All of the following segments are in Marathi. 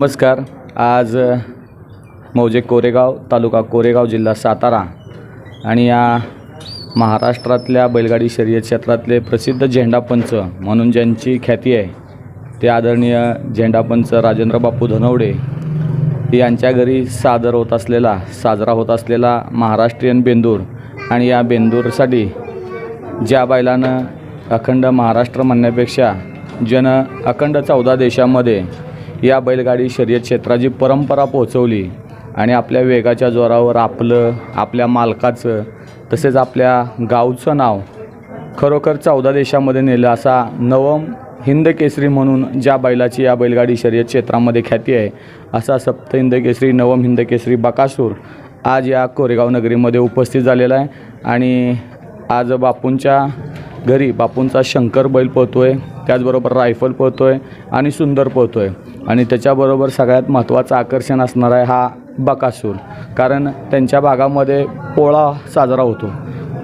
नमस्कार. आज मौजे कोरेगाव तालुका कोरेगाव जिल्हा सातारा आणि या महाराष्ट्रातल्या बैलगाडी शर्यत क्षेत्रातले प्रसिद्ध झेंडापंच म्हणून ज्यांची ख्याती आहे ते आदरणीय झेंडापंच राजेंद्र बापू धनवडे यांच्या घरी सादर होत असलेला साजरा होत असलेला महाराष्ट्रीयन बेंदूर आणि या बेंदूरसाठी ज्या बैलानं अखंड महाराष्ट्र म्हणण्यापेक्षा जन अखंड चौदा देशामध्ये या बैलगाडी शर्यत क्षेत्राची परंपरा पोहोचवली आणि आपल्या वेगाच्या जोरावर आपलं आपल्या मालकाचं तसेच आपल्या गावचं नाव खरोखर चौदा देशामध्ये नेलं असा नवम हिंद केसरी म्हणून ज्या बैलाची या बैलगाडी शर्यत क्षेत्रामध्ये ख्याती आहे असा सप्त हिंद केसरी नवम हिंद केसरी बकासूर आज या कोरेगाव नगरीमध्ये उपस्थित झालेला आहे. आणि आज बापूंच्या घरी बापूंचा शंकर बैल पळतो आहे त्याचबरोबर रायफल पळतो आहे आणि सुंदर पळतो आहे आणि त्याच्याबरोबर सगळ्यात महत्त्वाचं आकर्षण असणार आहे हा बकासूर. कारण त्यांच्या भागामध्ये पोळा साजरा होतो.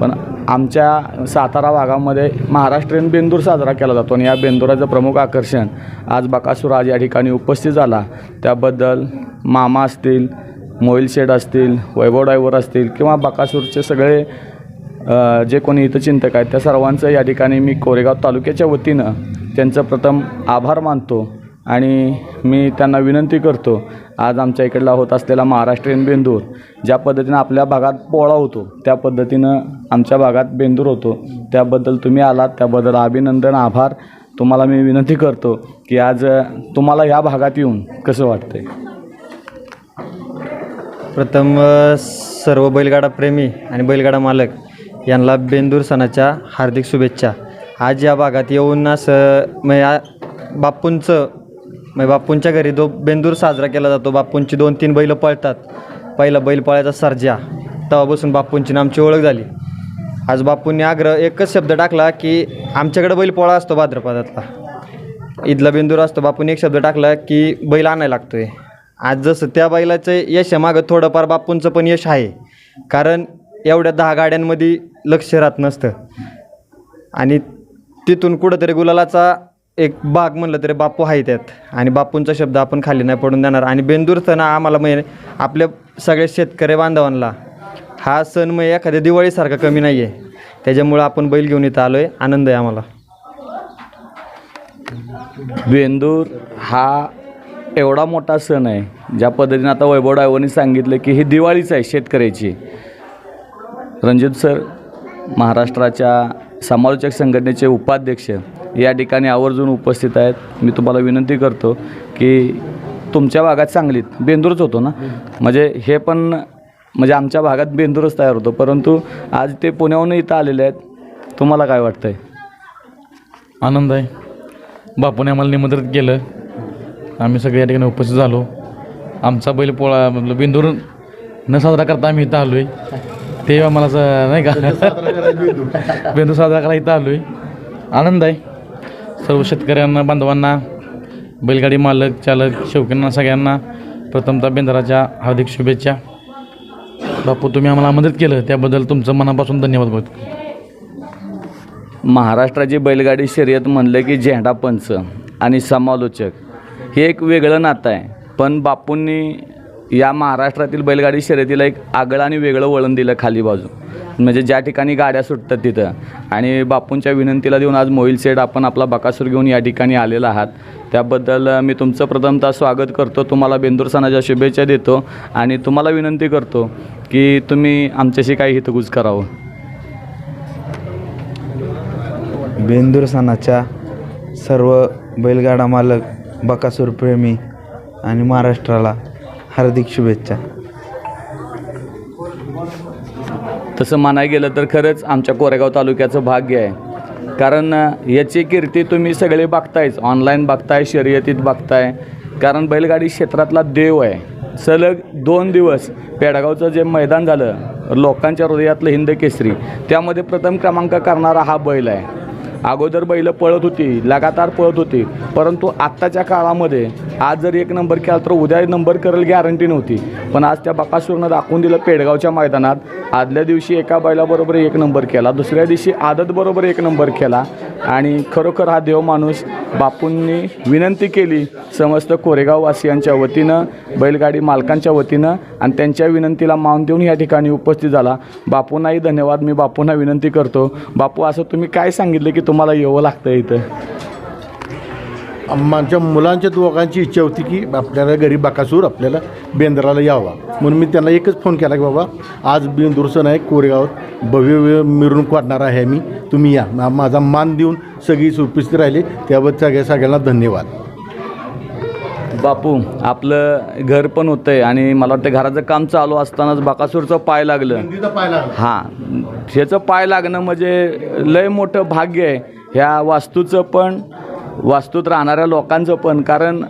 पण आमच्या सातारा भागामध्ये महाराष्ट्रीयन बेंदूर साजरा केला जातो आणि या बेंदुराचं प्रमुख आकर्षण आज बकासूर आज या ठिकाणी उपस्थित झाला. त्याबद्दल मामा असतील मोईल शेड असतील वैभव डायव्हर असतील किंवा बकासूरचे सगळे जे कोणी इथं चिंतक आहेत त्या सर्वांचं या ठिकाणी मी कोरेगाव तालुक्याच्या वतीनं त्यांचं प्रथम आभार मानतो. आणि मी त्यांना विनंती करतो आज आमच्या इकडला होत असलेला महाराष्ट्रीयन बेंदूर ज्या पद्धतीनं आपल्या भागात पोळा होतो त्या पद्धतीनं आमच्या भागात बेंदूर होतो. त्याबद्दल तुम्ही आलात त्याबद्दल अभिनंदन आभार. तुम्हाला मी विनंती करतो की आज तुम्हाला ह्या भागात येऊन कसं वाटतंय? प्रथम सर्व बैलगाडा प्रेमी आणि बैलगाडा मालक यांना बेंदूर सणाच्या हार्दिक शुभेच्छा. आज या भागात येऊन असं म्हणजे आ- बापूंचं म्हणजे बापूंच्या घरी दो बेंदूर साजरा केला जातो बापूंची दोन तीन बैलं पळतात. पहिला बैल पळायचा सर्जा. तेव्हापासून बापूंची आणि आमची ओळख झाली. आज बापूंनी आग्रह एकच शब्द टाकला की आमच्याकडे बैल पोळा असतो भाद्रपदातला. ईदला बेंदूर असतो बापून एक शब्द टाकला की बैल आणायला लागतो आहे आज जसं त्या बैलाचं यश आहे मागं थोडंफार बापूंचं पण यश आहे. कारण एवढ्या दहा गाड्यांमध्ये लक्ष राहत नसतं. आणि तिथून कुठंतरी गुलालाचा एक भाग म्हणलं तरी बापू आहे त्यात. आणि बापूंचा शब्द आपण खाली नाही पडून देणार. आणि बेंदूर सण हा आम्हाला म्हणजे आपल्या सगळ्या शेतकरी बांधवांना हा सण मग एखाद्या दिवाळीसारखा कमी नाही आहे त्याच्यामुळं आपण बैल घेऊन इथं आलो आहे आनंद आहे आम्हाला. बेंदूर हा एवढा मोठा सण आहे ज्या पद्धतीने आता वैभव ड्रायव्हरनी सांगितलं की ही दिवाळीच आहे शेतकऱ्याची. रणजित सर महाराष्ट्राच्या समालोचक संघटनेचे उपाध्यक्ष या ठिकाणी आवर्जून उपस्थित आहेत. मी तुम्हाला विनंती करतो की तुमच्या भागात सांगलीत बेंदूरच होतो ना? म्हणजे हे पण म्हणजे आमच्या भागात बेंदूरच तयार होतो. परंतु आज ते पुण्याहून इथं आलेले आहेत. तुम्हाला काय वाटतंय? आनंद आहे. बापूने आम्हाला निमंत्रित केलं. आम्ही सगळे या ठिकाणी उपस्थित झालो. आमचा बैल पोळा मतलब बिंदूर न साजरा करता आम्ही इथं आलो आहे ते आम्हाला असं नाही का? बेंदूर साजरा करायला इथं आलो आहे आनंद आहे. सर्व शेतकऱ्यांना बांधवांना बैलगाडी मालक चालक शौकींना सगळ्यांना प्रथमतः बेंदराच्या हार्दिक शुभेच्छा. बापू तुम्ही आम्हाला मदत केलं त्याबद्दल तुमचं मनापासून धन्यवाद बघतो महाराष्ट्राची बैलगाडी शर्यत म्हणलं की झेंडापंच आणि समालोचक. हे एक वेगळं नातं आहे. पण बापूंनी या महाराष्ट्रातील बैलगाडी शर्यतीला एक आगळं आणि वेगळं वळण दिलं खाली बाजू म्हणजे ज्या ठिकाणी गाड्या सुटतात तिथं. आणि बापूंच्या विनंतीला देऊन आज मोईल सेड आपण आपला बकासूर घेऊन या ठिकाणी आलेला आहात. त्याबद्दल मी तुमचं प्रथमतः स्वागत करतो. तुम्हाला बेंदूर सणाच्या शुभेच्छा देतो. आणि तुम्हाला विनंती करतो की तुम्ही आमच्याशी काही हितगुज करावं. बेंदूर सणाच्या सर्व बैलगाडा मालक बकासूर प्रेमी आणि महाराष्ट्राला हार्दिक शुभेच्छा. तसं म्हणाय गेलं तर खरंच आमच्या कोरेगाव तालुक्याचं भाग्य आहे. कारण याची कीर्ती तुम्ही सगळे बघतायच ऑनलाईन बघताय शर्यतीत बघताय. कारण बैलगाडी क्षेत्रातला देव आहे. सलग दोन दिवस पेडगावचं जे मैदान झालं लोकांच्या हृदयातलं हिंद केसरी त्यामध्ये प्रथम क्रमांक करणारा हा बैल आहे. अगोदर बैलं पळत होती लगातार पळत होती परंतु आत्ताच्या काळामध्ये आज जर एक नंबर केला तर उद्या नंबर करेल गॅरंटी नव्हती. पण आज त्या बकासूरनं दाखवून दिलं पेडगावच्या मैदानात आदल्या दिवशी एका बैलाबरोबर एक नंबर केला दुसऱ्या दिवशी आदतबरोबर एक नंबर केला. आणि खरोखर हा देव माणूस बापूंनी विनंती केली समस्त कोरेगाववासियांच्या वतीनं बैलगाडी मालकांच्या वतीनं आणि त्यांच्या विनंतीला मान देऊन या ठिकाणी उपस्थित झाला. बापूंनाही धन्यवाद मी बापूंना विनंती करतो. बापू असं तुम्ही काय सांगितलं की तुम्हाला यावं लागतं इथं? आमच्या मुलांच्या दोघांची इच्छा होती की आपल्याला घरी बाकासूर आपल्याला बेंद्राला यावा. म्हणून मी त्यांना एकच फोन केला की बाबा आज बेंदूर सण आहे कोरेगावात भव्य मिरवणूक वाढणार आहे मी. तुम्ही या. माझा मान देऊन सगळी उपस्थित राहिले. त्याबद्दल सगळ्या सगळ्यांना धन्यवाद. बापू आपलं घर पण होतं आहे आणि मला वाटतं घराचं काम चालू असतानाच बाकासूरचं पाय लागलं. हां. ह्याचं पाय लागणं म्हणजे लय मोठं भाग्य आहे. ह्या वास्तूचं पण वास्तूत राहणाऱ्या लोकांचं पण कारण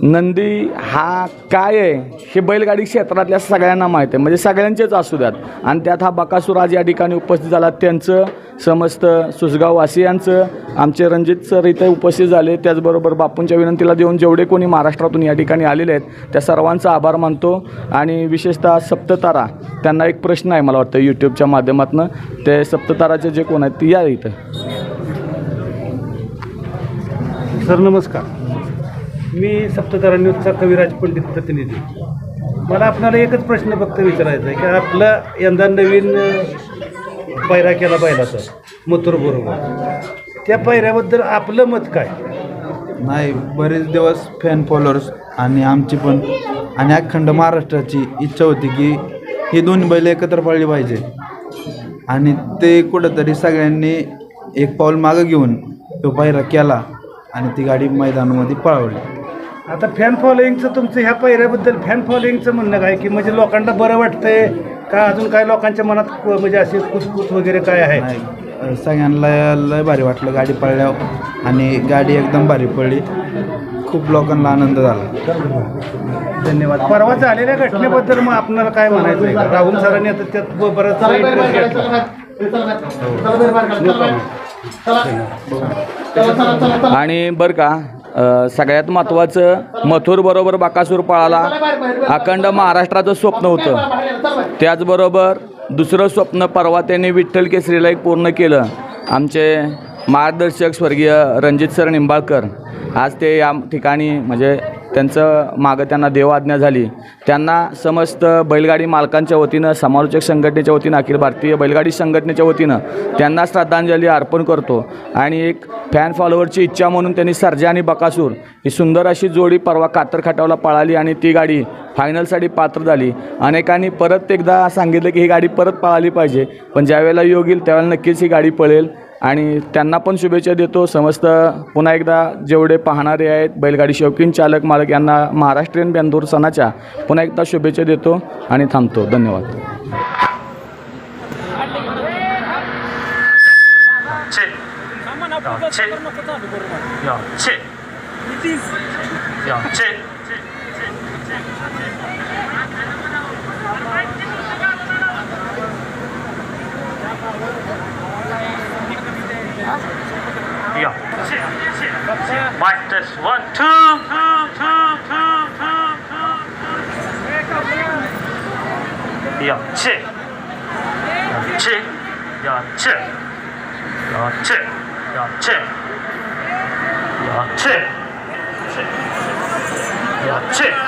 नंदी हा काय आहे हे बैलगाडी क्षेत्रातल्या सगळ्यांना माहीत आहे. म्हणजे सगळ्यांचेच असू द्यात. आणि त्यात हा बकासूर आज या ठिकाणी उपस्थित झाला. त्यांचं समस्त सुसगाववासियांचं आमचे रणजित सर इथे उपस्थित झाले. त्याचबरोबर बापूंच्या विनंतीला देऊन जेवढे कोणी महाराष्ट्रातून या ठिकाणी आलेले आहेत त्या सर्वांचा आभार मानतो. आणि विशेषतः सप्ततारा त्यांना एक प्रश्न आहे मला वाटतं यूट्यूबच्या माध्यमातून. ते सप्तताराचे जे कोण आहेत ते या इथं. सर नमस्कार. मी सप्ततारा न्यूजचा कविराज पंडित प्रतिनिधी. मला आपल्याला एकच प्रश्न फक्त विचारायचा आहे की आपला यंदा नवीन पायरा केला बैलाचा मथुर बरोबर. त्या पायऱ्याबद्दल आपलं मत काय? नाही बरेच दिवस फॅन फॉलोअर्स आणि आमची पण आणि अखंड महाराष्ट्राची इच्छा होती की ही दोन्ही बैल एकत्र पाळली पाहिजे. आणि ते कुठंतरी सगळ्यांनी एक पाऊल मागं घेऊन तो पायरा केला. आणि ती गाडी मैदानामध्ये पळवली. आता फॅन फॉलोईंगचं तुमचं ह्या पायऱ्याबद्दल फॅन फॉलोईंगचं म्हणणं काय? की म्हणजे लोकांना बरं वाटतंय का? अजून काय लोकांच्या मनात क- म्हणजे असे कुसकुस वगैरे काय आहे? नाही सगळ्यांना लय भारी वाटलं गाडी पळल्यावर. आणि गाडी एकदम भारी पडली. खूप लोकांना आनंद झाला. धन्यवाद. परवा झालेल्या घटनेबद्दल मग आपल्याला काय म्हणायचं आहे? राहुल सरांनी आता त्यात ब- इंटरेस्ट घेतला. आणि बरं का सगळ्यात महत्त्वाचं मथुर बरोबर बाकासूर पळाला. अखंड महाराष्ट्राचं स्वप्न होतं. त्याचबरोबर दुसरं स्वप्न परवा त्यांनी विठ्ठल केसरीला एक पूर्ण केलं. आमचे मार्गदर्शक स्वर्गीय रणजित सर निंबाळकर. आज ते या ठिकाणी म्हणजे त्यांचं मागं त्यांना देवआज्ञा झाली. त्यांना समस्त बैलगाडी मालकांच्या वतीनं समालोचक संघटनेच्या वतीनं अखिल भारतीय बैलगाडी संघटनेच्या वतीनं त्यांना श्रद्धांजली अर्पण करतो. आणि एक फॅन फॉलोअरची इच्छा म्हणून त्यांनी सर्जा आणि बकासूर ही सुंदर अशी जोडी परवा कातरखाटावला पळाली आणि ती गाडी फायनलसाठी पात्र झाली. अनेकांनी परत एकदा सांगितलं की ही गाडी परत पळाली पाहिजे. पण ज्यावेळेला योग येईल त्यावेळेला नक्कीच ही गाडी पळेल. आणि त्यांना पण शुभेच्छा देतो. समस्त पुन्हा एकदा जेवढे पाहणारे आहेत बैलगाडी शौकीन चालक मालक यांना महाराष्ट्रीयन बेंदूर सणाच्या पुन्हा एकदा शुभेच्छा देतो आणि थांबतो. धन्यवाद. 드디어 마이크 테스트 원투 여치. 여치. 여치. 여치. 여치. 여치. 여치 여치.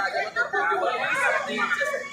అన్ని ఇచ్చేస్తాయి